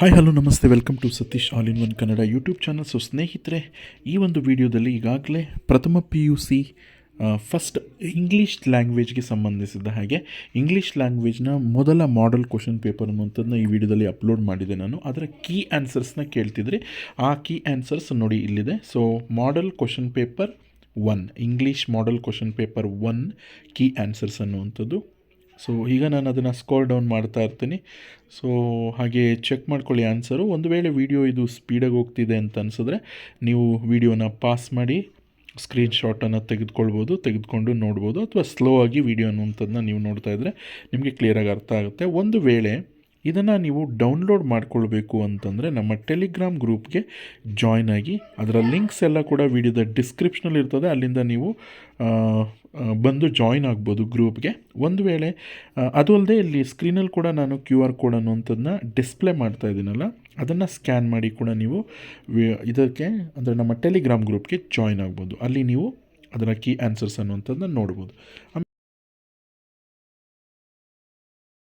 Hi hello ನಮಸ್ತೆ welcome to Satish all in one Kannada YouTube channel so ಸ್ನೇಹಿತರೆ, ಈ ಒಂದು ವಿಡಿಯೋದಲ್ಲಿ ಈಗಾಗಲೇ ಪ್ರಥಮ P U C first English ಲ್ಯಾಂಗ್ವೇಜ್ಗೆ ಸಂಬಂಧಿಸಿದ ಹಾಗೆ ಇಂಗ್ಲೀಷ್ ಲ್ಯಾಂಗ್ವೇಜ್ನ ಮೊದಲ ಮಾಡೆಲ್ ಕ್ವಶನ್ ಪೇಪರ್ ಅನ್ನುವಂಥದ್ದನ್ನ ಈ ವಿಡಿಯೋದಲ್ಲಿ ಅಪ್ಲೋಡ್ ಮಾಡಿದೆ ನಾನು. ಅದರ ಕೀ ಆನ್ಸರ್ಸ್ನ ಕೇಳ್ತಿದ್ರಿ. ಆ ಕೀ ಆನ್ಸರ್ಸ್ ನೋಡಿ ಇಲ್ಲಿದೆ. So model question paper one English model question paper one key answers ಅನ್ನುವಂಥದ್ದು. ಸೊ ಈಗ ನಾನು ಅದನ್ನು ಸ್ಕೋರ್ ಡೌನ್ ಮಾಡ್ತಾ ಇರ್ತೀನಿ. ಸೊ ಹಾಗೆ ಚೆಕ್ ಮಾಡ್ಕೊಳ್ಳಿ ಆನ್ಸರು ಒಂದು ವೇಳೆ ವಿಡಿಯೋ ಇದು ಸ್ಪೀಡಾಗಿ ಹೋಗ್ತಿದೆ ಅಂತ ಅನಿಸಿದ್ರೆ ನೀವು ವಿಡಿಯೋನ ಪಾಸ್ ಮಾಡಿ ಸ್ಕ್ರೀನ್ಶಾಟನ್ನು ತೆಗೆದುಕೊಳ್ಬೋದು, ತೆಗೆದುಕೊಂಡು ನೋಡ್ಬೋದು, ಅಥವಾ ಸ್ಲೋ ಆಗಿ ವಿಡಿಯೋ ಅನ್ನುವಂಥದ್ದನ್ನ ನೀವು ನೋಡ್ತಾ ಇದ್ದರೆ ನಿಮಗೆ ಕ್ಲಿಯರಾಗಿ ಅರ್ಥ ಆಗುತ್ತೆ. ಒಂದು ವೇಳೆ ಇದನ್ನು ನೀವು ಡೌನ್ಲೋಡ್ ಮಾಡ್ಕೊಳ್ಬೇಕು ಅಂತಂದರೆ ನಮ್ಮ ಟೆಲಿಗ್ರಾಮ್ ಗ್ರೂಪ್ಗೆ ಜಾಯ್ನ್ ಆಗಿ ಅದರ ಲಿಂಕ್ಸ್ ಎಲ್ಲ ಕೂಡ ವಿಡಿಯೋದ ಡಿಸ್ಕ್ರಿಪ್ಷನಲ್ಲಿ ಇರ್ತದೆ. ಅಲ್ಲಿಂದ ನೀವು ಬಂದು ಜಾಯ್ನ್ ಆಗ್ಬೋದು ಗ್ರೂಪ್ಗೆ ಒಂದು ವೇಳೆ ಅದು ಅಲ್ಲದೆ ಇಲ್ಲಿ ಸ್ಕ್ರೀನಲ್ಲಿ ಕೂಡ ನಾನು ಕ್ಯೂ ಆರ್ ಕೋಡ್ ಅನ್ನುವಂಥದ್ದನ್ನ ಡಿಸ್ಪ್ಲೇ ಮಾಡ್ತಾ ಇದ್ದೀನಲ್ಲ, ಅದನ್ನು ಸ್ಕ್ಯಾನ್ ಮಾಡಿ ಕೂಡ ನೀವು ಇದಕ್ಕೆ, ಅಂದರೆ ನಮ್ಮ ಟೆಲಿಗ್ರಾಮ್ ಗ್ರೂಪ್ಗೆ ಜಾಯ್ನ್ ಆಗ್ಬೋದು. ಅಲ್ಲಿ ನೀವು ಅದರ ಕೀ ಆನ್ಸರ್ಸ್ ಅನ್ನುವಂಥದ್ದನ್ನ ನೋಡ್ಬೋದು.